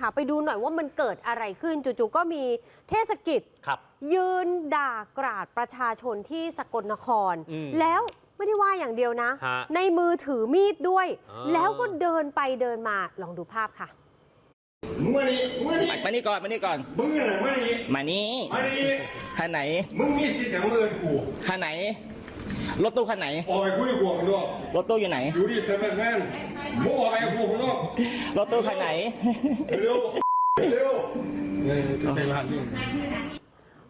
ค่ะไปดูหน่อยว่ามันเกิดอะไรขึ้นจู่ๆก็มีเทศกิจครับยืนด่ากราดประชาชนที่สกลนครอืมแล้วไม่ได้ว่าอย่างเดียวนะฮะในมือถือมีดด้วยอ่าแล้วก็เดินไปเดินมาลองดูภาพค่ะมึงมานี่มึงมานี่มานี่ก่อนมานี่ก่อนมึงอะมานี่มานี่มานี่คันไหนมึงมีสิทธิ์อย่างเงินกูคันไหน รถตู้คันไหน ออกไปคุยกับกูข้างนอกรถตู้อยู่ไหน อยู่ที่เซเว่นแมนมึงออกไปกับกูข้างนอกรถตู้คันไหน เร็วเร็วเร็วจุดใจร้านนี่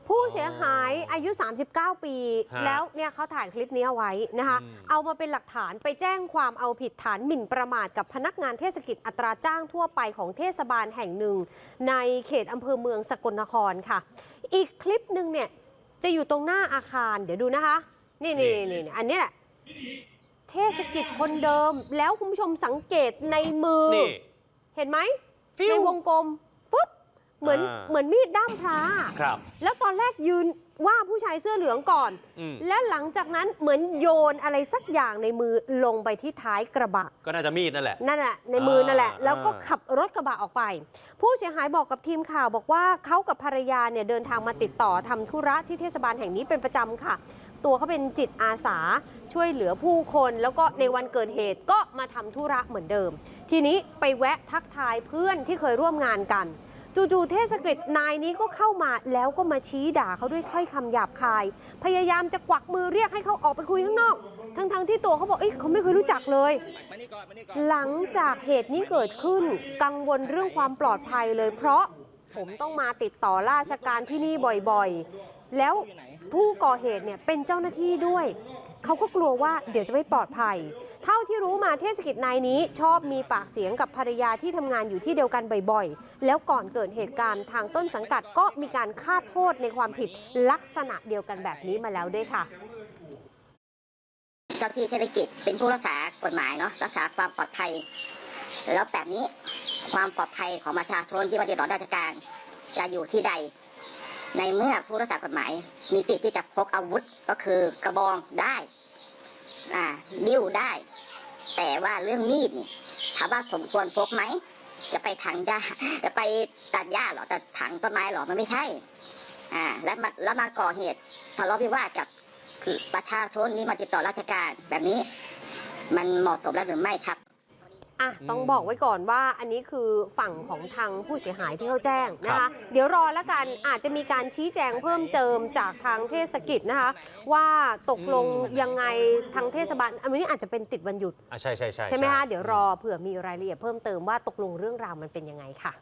ผู้เสียหายอายุ 39 ปี ฮะแล้วเนี่ยเขาถ่ายคลิปนี้เอาไว้นะคะ อืม เอามาเป็นหลักฐานไปแจ้งความเอาผิดฐานหมิ่นประมาทกับพนักงานเทศกิจอัตราจ้างทั่วไปของเทศบาลแห่งหนึ่ง ในเขตอำเภอเมืองสกลนครค่ะ อีกคลิปหนึ่งเนี่ยจะอยู่ตรงหน้าอาคารเดี๋ยวดูนะคะ นี่นี่นี่นี่อันนี้แหละเทศกิจคนเดิมแล้วคุณผู้ชมสังเกตในมือนี่เห็นไหมฟิวในวงกลมปุ๊บเหมือนอ่าเหมือนมีดด้ามพระครับ แล้วตอนแรกยืนว่าผู้ชายเสื้อเหลืองก่อนอืมและหลังจากนั้นเหมือนโยนอะไรสักอย่างในมือลงไปที่ท้ายกระบะ ก็น่าจะมีดนั่นแหละ นั่นแหละในมือนั่นแหละอ่าแล้วก็อ่าขับรถกระบะออกไป ผู้เสียหายบอกกับทีมข่าวบอกว่าเขากับภรรยาเนี่ยเดินทางมาติดต่อทำธุระที่เทศบาลแห่งนี้เป็นประจำค่ะ ตัวเขาเป็นจิตอาสาช่วยเหลือผู้คน แล้วก็ในวันเกิดเหตุก็มาทำธุระเหมือนเดิม ทีนี้ไปแวะทักทายเพื่อนที่เคยร่วมงานกัน จู่ๆเทศกิจนายนี้ก็เข้ามาแล้วก็มาชี้ด่าเขาด้วยถ้อยคำหยาบคาย พยายามจะกวักมือเรียกให้เขาออกไปคุยข้างนอก ทั้งๆที่ตัวเขาบอกเอ้ยเขาไม่เคยรู้จักเลย หลังจากเหตุนี้เกิดขึ้นกังวลเรื่องความปลอดภัยเลยเพราะผมต้องมาติดต่อราชการที่นี่บ่อยๆ แล้ว ผู้ก่อเหตุเนี่ยเป็นเจ้าหน้าที่ด้วย เขาก็กลัวว่าเดี๋ยวจะไม่ปลอดภัย เท่าที่รู้มาเทศกิจนายนี้ชอบมีปากเสียงกับภรรยาที่ทำงานอยู่ที่เดียวกันบ่อยๆ แล้วก่อนเกิดเหตุการณ์ทางต้นสังกัดก็มีการคาดโทษในความผิดลักษณะเดียวกันแบบนี้มาแล้วด้วยค่ะเจ้าที่เทศกิจเป็นผู้รักษากฎหมายเนาะรักษาความปลอดภัย แล้วแบบนี้ความปลอดภัยของประชาชนที่มาติดต่อราชการจะอยู่ที่ใด ในเมื่อผู้รักษากฎหมายมีสิทธิ์ที่จะพกอาวุธก็คือกระบองได้อ่าดิ้วได้ แต่ว่าเรื่องมีดนี่ถามว่าสมควรพกไหมจะไปถังหญ้าจะไปตัดหญ้าหรอจะถังต้นไม้หรอมันไม่ใช่อ่าแล้วมาแล้วมาก่อเหตุทะเลาะวิวาทกับคือประชาชนนี้มาติดต่อราชการแบบนี้ มันเหมาะสมแล้วหรือไม่ครับ อะต้องบอกไว้ก่อนว่าอันนี้คือฝั่งของทางผู้เสียหายที่เขาแจ้งนะคะ เดี๋ยวรอแล้วกันอาจจะมีการชี้แจงเพิ่มเติมจากทางเทศกิจนะคะ ว่าตกลงยังไงทางเทศบาลอันนี้อาจจะเป็นติดวันหยุดอะใช่ใช่ใช่ใช่ไหมคะเดี๋ยวรอเผื่อมีรายละเอียดเพิ่มเติมว่าตกลงเรื่องราวมันเป็นยังไงค่ะ